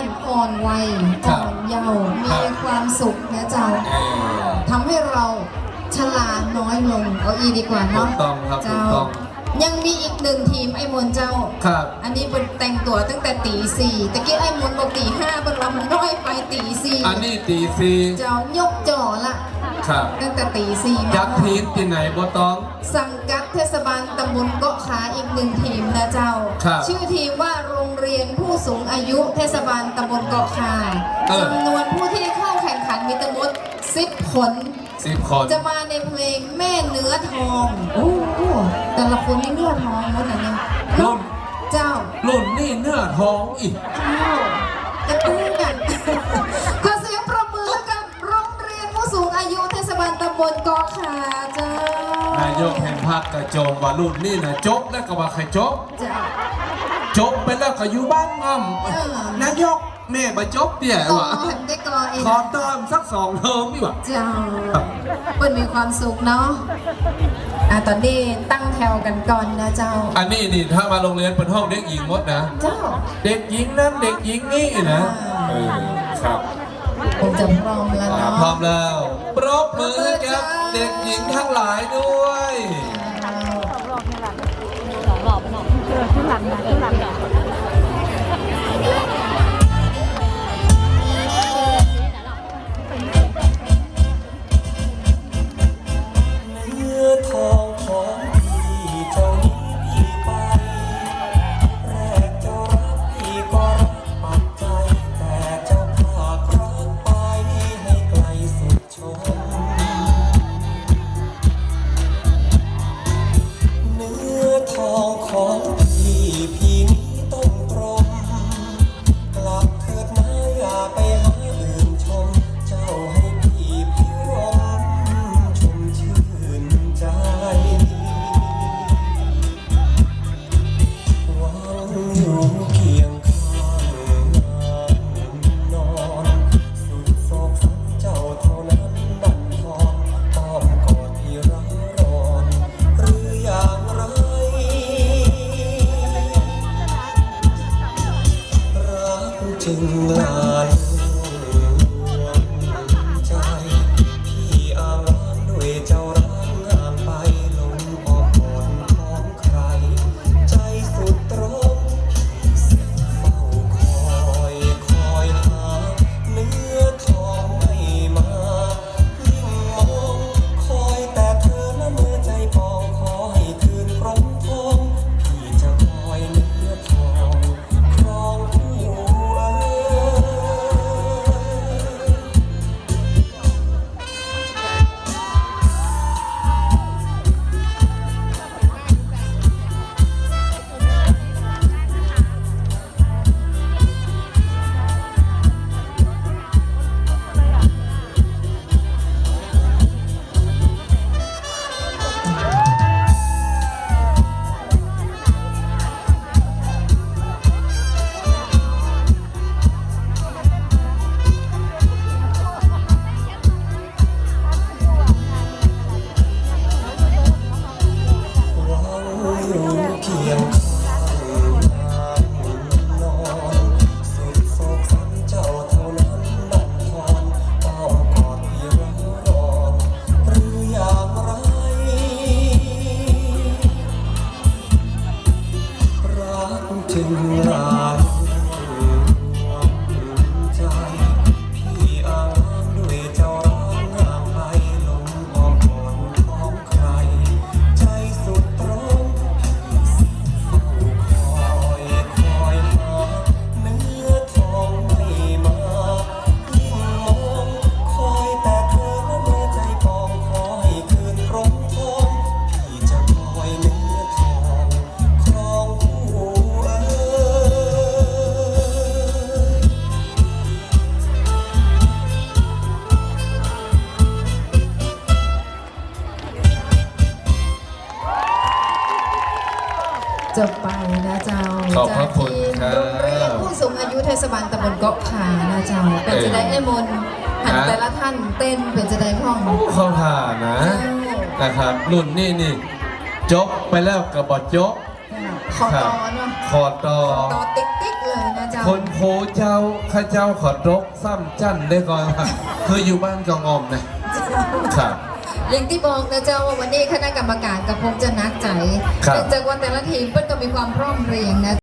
านอ่อนวัยครัอ่บอนเยาว์ครัมีบความสุขนะเจ้าเออทำให้เราชราน้อยลงเอาอีดีกว่าถูเนาะกต้องครับถูเจ้ากต้องยังมีอีกหนึ่งทีมไอ้มนต์เจ้า ครับ อันนี้เป็นแต่งตัวตั้งแต่ตีสี่ตะกี้ไอ้มนต์บอกตีห้าเป็นว่ามันน้อยไปตีสี่อันนี้ตีซีเจ้ายกจ่อละ ครับ ตั้งแต่ตีสี่มายักษ์ทีมที่ไหนบ่ต้อง สังกัดเทศบาลตำบลเกาะขาอีกหนึ่งทีมนะเจ้า ครับ ชื่อทีมว่าโรงเรียนผู้สูงอายุเทศบาลตำบลเกาะขาเออ จำนวนผู้ที่เข้าแข่งขันมีทั้งหมดสิบคน สิบคน จะมาในเพลงแม่เนื้อทอง โอ้โหแต่ละคนนี่เนื้อทองหมดนะเนี่ยรุ่นเจ้ารุ่นนี่เนื้อทองอีก เจ้าจะตื้อกัน ขาเจ้านายกแห่งภาคกระโจมว่ารุ่นนี่นะจบแล้วก็ว่าใครจบเจ้าจบไปแล้วก็อยู่บ้านงอมเออนายกแม่มาจบเตี่ยต่อว่ะเห็นได้ก่อเองขอเติมสักสองเทอมดีกว่าเจ้าเปิ้นมีความสุขเนาะอะตอนนี้ตั้งแถวกันก่อนนะเจ้า อันนี้นี่ถ้ามาโรงเรียนเป็นห้องเด็กหญิงหมดนะ เจ้า เด็กหญิงนั้นเด็กหญิงนี่นะ เออ ครับคงจะพร้อมแล้วอ่าเนาะพร้อมแล้วป รบมือให้กับเด็กหญิงทั้งหลายด้วยสองรอบนี่แหละสองรอบเนาะเออขึ้นหลังนะขึ้นหลัง ก รักจึ จบไปนะเจ้าขอบพระคุณจากครับทีมโรงเรียนผู้สูงอายุเทศบาลตำบลเกาะขานะเจ้าเป็นจะได้ไอ้มนต์หันครับแต่ละท่านเต้นเป็นจะได้พ่องเข้าผ่านนะนะครับรุ่นนี่นี่จบไปแล้วกับบอจบขอครัต่บอเนาะขอต่อต่อติ๊กติ๊กเลยนะเจ้าคนโพเจ้าข้าเจ้าขอรกซ้ำจันได้ก่อนว่าเคยอยู่บ้านกองอมนะครับ อย่างที่บอกนะเจ้าว่าวันนี้คณะกรรมการกับผมจะนัดใจครับเนื่องจากว่าแต่ละทีมเปิ้ลก็มีความพร้อมเพรียงนะ